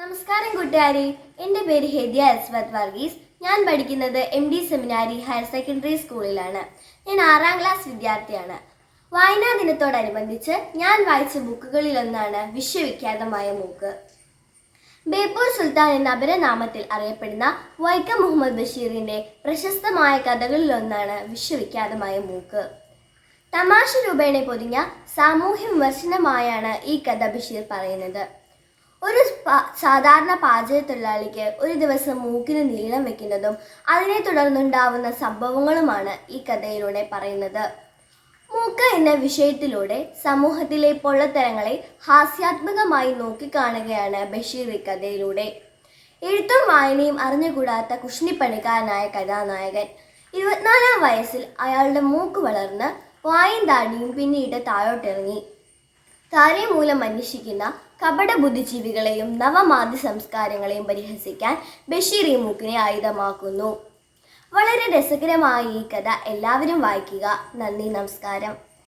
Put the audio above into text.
നമസ്കാരം കൂട്ടുകാരെ. എന്റെ പേര് ഹെദിയ അസ്വത് വർഗീസ്. ഞാൻ പഠിക്കുന്നത് M D seminary higher secondary സ്കൂളിലാണ് ഞാൻ ആറാം ക്ലാസ് വിദ്യാർത്ഥിയാണ്. വായനാ ദിനത്തോടനുബന്ധിച്ച് ഞാൻ വായിച്ച ബുക്കുകളിലൊന്നാണ് വിശ്വവിഖ്യാതമായ മൂക്ക്. ബേപ്പൂർ സുൽത്താൻ എന്ന അപരനാമത്തിൽ അറിയപ്പെടുന്ന വൈക്കം മുഹമ്മദ് ബഷീറിന്റെ പ്രശസ്തമായ കഥകളിലൊന്നാണ് വിശ്വവിഖ്യാതമായ മൂക്ക്. തമാശ രൂപേണ പൊതിഞ്ഞ സാമൂഹ്യ വിമർശനമായാണ് ഈ കഥ ബഷീർ പറയുന്നത്. ഒരു സാധാരണ പാചക തൊഴിലാളിക്ക് ഒരു ദിവസം മൂക്കിന് നീളം വെക്കുന്നതും അതിനെ തുടർന്നുണ്ടാവുന്ന സംഭവങ്ങളുമാണ് ഈ കഥയിലൂടെ പറയുന്നത്. മൂക്ക എന്ന വിഷയത്തിലൂടെ സമൂഹത്തിലെ പൊള്ളത്തരങ്ങളെ ഹാസ്യാത്മകമായി നോക്കിക്കാണുകയാണ് ബഷീർ ഈ കഥയിലൂടെ. എഴുത്തും വായനയും അറിഞ്ഞുകൂടാത്ത കുഷ്ണിപ്പണിക്കാരനായ കഥാനായകൻ. ഇരുപത്തിനാലാം വയസ്സിൽ അയാളുടെ മൂക്ക് വളർന്ന് വായും താടിയും പിന്നീട് താഴോട്ടിറങ്ങി. താരെ മൂലം അന്വേഷിക്കുന്ന കപട ബുദ്ധിജീവികളെയും നവമാധ്യ സംസ്കാരങ്ങളെയും പരിഹസിക്കാൻ ബഷീർ ഈ മൂക്കിനെ ആയുധമാക്കുന്നു. വളരെ രസകരമായ ഈ കഥ എല്ലാവരും വായിക്കുക. നന്ദി നമസ്കാരം.